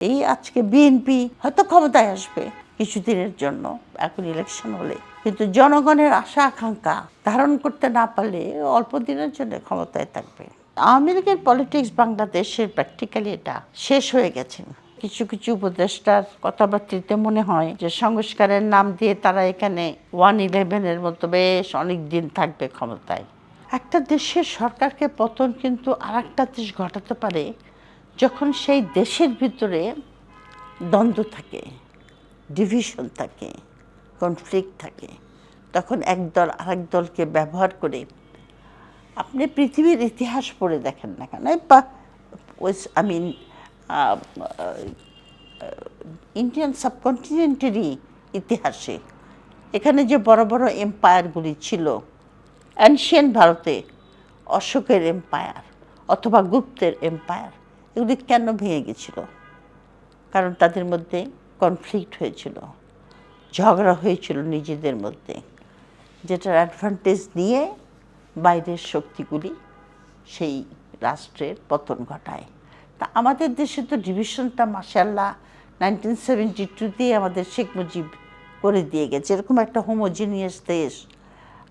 এই আজকে বিএনপি হয়তো ক্ষমতায় আসবে কিছুদিনের জন্য, এখন ইলেকশন হলে। কিন্তু জনগণের আশা, আকাঙ্ক্ষা ধারণ করতে না পারলে অল্প দিনের জন্য ক্ষমতায় থাকবে। আওয়ামী লীগের পলিটিক্স বাংলাদেশের প্র্যাকটিক্যালি এটা শেষ হয়ে গেছে। কিছু কিছু উপদেষ্টার কথাবার্তিতে মনে হয় যে সংস্কারের নাম দিয়ে তারা এখানে ওয়ান ইলেভেনের মতো বেশ অনেক দিন থাকবে ক্ষমতায়। একটা দেশের সরকারকে পতন কিন্তু আর একটা দেশ ঘটাতে পারে যখন সেই দেশের ভিতরে দ্বন্দ্ব থাকে ডিভিশন থাকে কনফ্লিক্ট থাকে, তখন একদল আরেক দলকে ব্যবহার করে আপনি পৃথিবীর ইতিহাস পড়ে দেখেন না কেন? বা আই মিন ইন্ডিয়ান সাবকন্টিনেন্টেরই ইতিহাসে এখানে যে বড় বড় এম্পায়ারগুলি ছিল অ্যানশিয়ান ভারতে অশোকের এম্পায়ার অথবা গুপ্তের এম্পায়ার এগুলি কেন ভেঙে গেছিল? কারণ তাদের মধ্যে কনফ্লিক্ট হয়েছিল, ঝগড়া হয়েছিল নিজেদের মধ্যে। যেটার অ্যাডভান্টেজ নিয়ে বাইরের শক্তিগুলি সেই রাষ্ট্রের পতন ঘটায়। তা আমাদের দেশে তো ডিভিশনটা মাসাল্লাহ নাইনটিন সেভেন্টি টুতেই আমাদের শেখ মুজিব করে দিয়ে গেছে। এরকম একটা হোমোজিনিয়াস দেশ।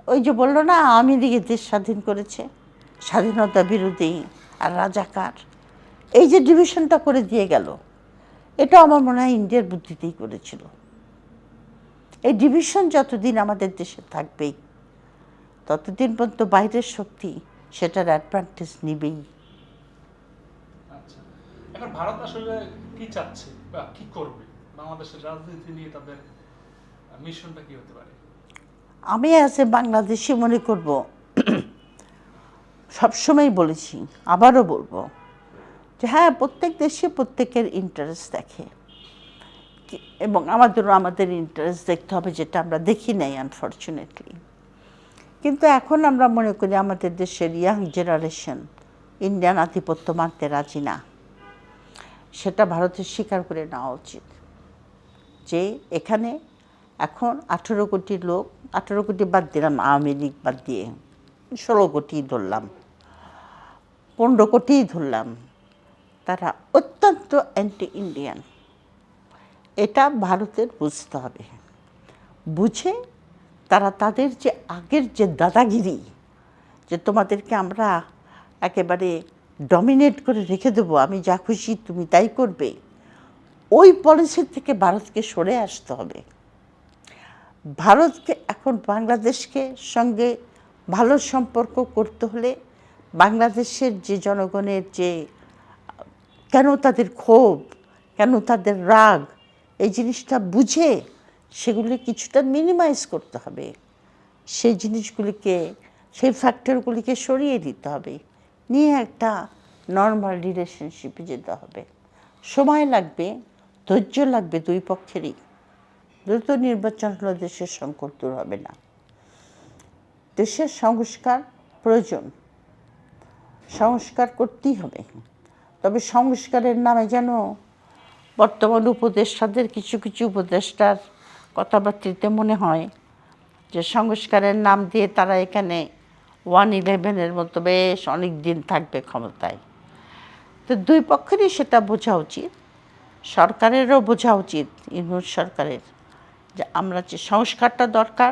ওই যে বলল না, আওয়ামী লীগের দেশ স্বাধীন করেছে। স্বাধীনতা বিরোধী আর রাজাকার। এই যে ডিভিশনটা করে দিয়ে গেল এটা আমার মনে হয় ইন্ডিয়ার বুদ্ধিতেই করেছিল। এই ডিভিশন যতদিন আমাদের দেশে থাকবেই ততদিন পর্যন্ত বাইরের শক্তি সেটার অ্যাডভান্টেজ নিবেই। আচ্ছা এখন ভারত আসলে কি চাচ্ছে বা কি করবে? বাংলাদেশের রাজনীতি নিয়ে তাদের মিশনটা কি হতে পারে? আমি আছে বাংলাদেশি মনে করব সবসময় বলেছি আবারও বলব যে হ্যাঁ প্রত্যেক দেশে প্রত্যেকের ইন্টারেস্ট দেখে। এবং আমাদেরও আমাদের ইন্টারেস্ট দেখতে হবে, যেটা আমরা দেখি নাই আনফর্চুনেটলি কিন্তু এখন আমরা মনে করি আমাদের দেশের ইয়াং জেনারেশন ইন্ডিয়ান আধিপত্য মানতে রাজি না। সেটা ভারতের স্বীকার করে নেওয়া উচিত। যে এখানে এখন আঠেরো কোটি লোক, আঠেরো কোটি বাদ দিলাম, আওয়ামী লীগ বাদ দিয়ে, ষোলো কোটি ধরলাম, পনেরো কোটিই ধরলাম। তারা অত্যন্ত অ্যান্টি ইন্ডিয়ান এটা ভারতের বুঝতে হবে। বুঝে তারা তাদের যে আগের যে দাদাগিরি, যে তোমাদেরকে আমরা একেবারে ডমিনেট করে রেখে দেবো, আমি যা খুশি তুমি তাই করবে, ওই পলিসি থেকে ভারতকে সরে আসতে হবে। ভারতকে এখন বাংলাদেশকে সঙ্গে ভালো সম্পর্ক করতে হলে বাংলাদেশের যে জনগণের যে কেন তাদের ক্ষোভ? কেন তাদের রাগ? এই জিনিসটা বুঝে সেগুলি কিছুটা মিনিমাইজ করতে হবে। সেই জিনিসগুলিকে, সেই ফ্যাক্টরগুলিকে সরিয়ে দিতে হবে। নিয়ে একটা নর্মাল রিলেশনশিপে যেতে হবে। সময় লাগবে, ধৈর্য লাগবে দুই পক্ষেরই। দ্রুত নির্বাচন হলে দেশের সংকট দূর হবে না। দেশের সংস্কার প্রয়োজন। সংস্কার করতেই হবে। তবে সংস্কারের নামে যেন বর্তমান উপদেষ্টাদের কিছু কিছু উপদেষ্টার কথাবার্তিতে মনে হয় যে সংস্কারের নাম দিয়ে তারা এখানে ওয়ান ইলেভেনের মতো বেশ অনেক দিন থাকবে ক্ষমতায়। তো দুই পক্ষেরই সেটা বোঝা উচিত। সরকারেরও বোঝা উচিত, ইউনুস সরকারের, যে আমরা যে সংস্কারটা দরকার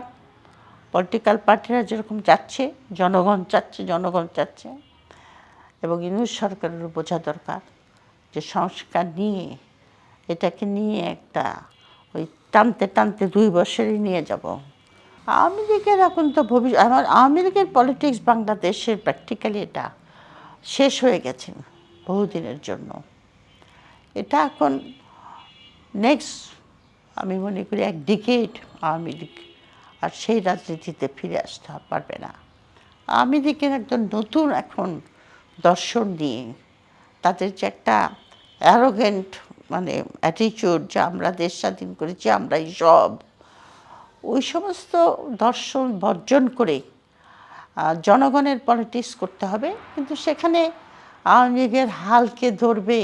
পলিটিক্যাল পার্টিরা যেরকম চাচ্ছে, জনগণ চাচ্ছে জনগণ চাচ্ছে। এবং ইউনুস সরকারেরও বোঝা দরকার যে সংস্কার নিয়ে, এটাকে নিয়ে একটা ওই টানতে টানতে দুই বছরই নিয়ে যাব। আওয়ামী লীগের এখন তো ভবিষ্যৎ আমার আওয়ামী লীগের পলিটিক্স বাংলাদেশের প্র্যাকটিক্যালি এটা শেষ হয়ে গেছে বহুদিনের জন্য। এটা এখন নেক্সট আমি মনে করি এক ডিকেট আওয়ামী লীগ আর সেই রাজনীতিতে ফিরে আসতে পারবে না। আওয়ামী লীগের একজন নতুন এখন দর্শন নিয়ে, তাদের যে একটা অ্যারোগেন্ট মানে অ্যাটিচিউড যে আমরা দেশ স্বাধীন করেছি, আমরাই সব। ওই সমস্ত দর্শন বর্জন করে জনগণের পলিটিক্স করতে হবে। কিন্তু সেখানে আওয়ামী লীগের হালকে ধরবে,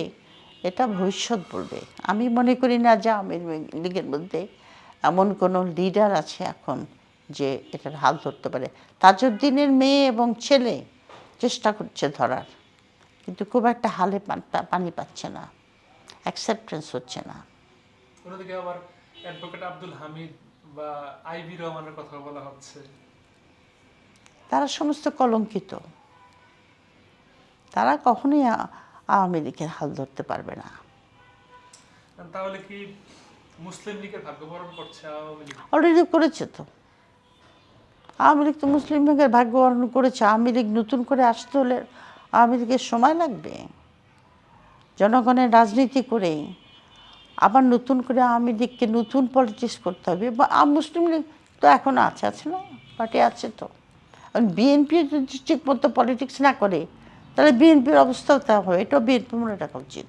এটা ভবিষ্যৎ বলবে। আমি মনে করি না যে আওয়ামী লীগের মধ্যে এমন কোনো লিডার আছে এখন যে এটার হাল ধরতে পারে। তাজউদ্দিনের মেয়ে এবং ছেলে চেষ্টা করছে ধরার। কিন্তু খুব একটা হালে পানি পাচ্ছে না। অ্যাকসেপ্টেন্স হচ্ছে না। অন্যদিকে আবার অ্যাডভোকেট আব্দুল হামিদ বা আইবি রহমানের কথা বলা হচ্ছে। তারা সমস্ত কলঙ্কিত। তারা কখনোই আওয়ামী লীগের হাল ধরতে পারবে না। তাহলে কি মুসলিম লীগের ভাগ্য বরণ করছে আওয়ামী লীগ? অলরেডি করেছে তো। আওয়ামী লীগ তো মুসলিম লীগের ভাগ্য বর্ণন করেছে, আওয়ামী লীগ নতুন করে আসতে হলে আওয়ামী লীগের সময় লাগবে। জনগণের রাজনীতি করে আবার নতুন করে আওয়ামী লীগকে নতুন পলিটিক্স করতে হবে। বা মুসলিম লীগ তো এখনও আছে আছে না? পার্টি আছে তো। বিএনপি যদি ঠিক মতো পলিটিক্স না করে, তাহলে বিএনপির অবস্থাও তা হবে। এটাও বিএনপি মনে রাখা উচিত।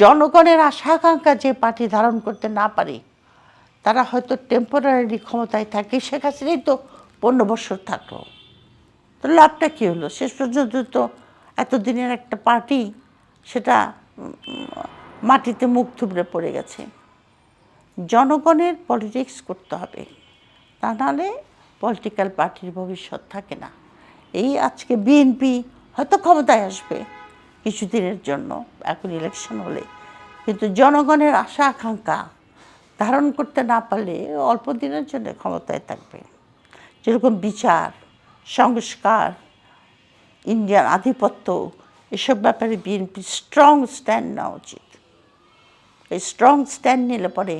জনগণের আশা আকাঙ্ক্ষা যে পার্টি ধারণ করতে না পারে তারা হয়তো টেম্পোরারি ক্ষমতায় থাকে। শেখ হাসিনাই তো পনেরো বছর থাকল। তো লাভটা কী হলো? শেষ পর্যন্ত তো এতদিনের একটা পার্টি সেটা মাটিতে মুখ থুবড়ে পড়ে গেছে। জনগণের পলিটিক্স করতে হবে। তা নাহলে পলিটিক্যাল পার্টির ভবিষ্যৎ থাকে না। এই আজকে বিএনপি হয়তো ক্ষমতায় আসবে কিছুদিনের জন্য, এখন ইলেকশন হলে। কিন্তু জনগণের আশা আকাঙ্ক্ষা ধারণ করতে না পারলে অল্প দিনের জন্য ক্ষমতায় থাকবে। যেরকম বিচার, সংস্কার, ইন্ডিয়ান আধিপত্য, এসব ব্যাপারে বিএনপি স্ট্রং স্ট্যান্ড নেওয়া উচিত। এই স্ট্রং স্ট্যান্ড নিলে পরে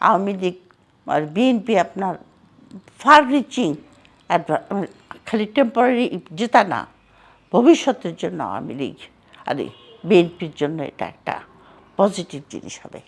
আওয়ামী লীগ আর বিএনপি আপনার ফার রিচিং খালি টেম্পোরারি জেতা না, ভবিষ্যতের জন্য আওয়ামী লীগ, আর বিএনপির জন্য এটা একটা পজিটিভ জিনিস হবে।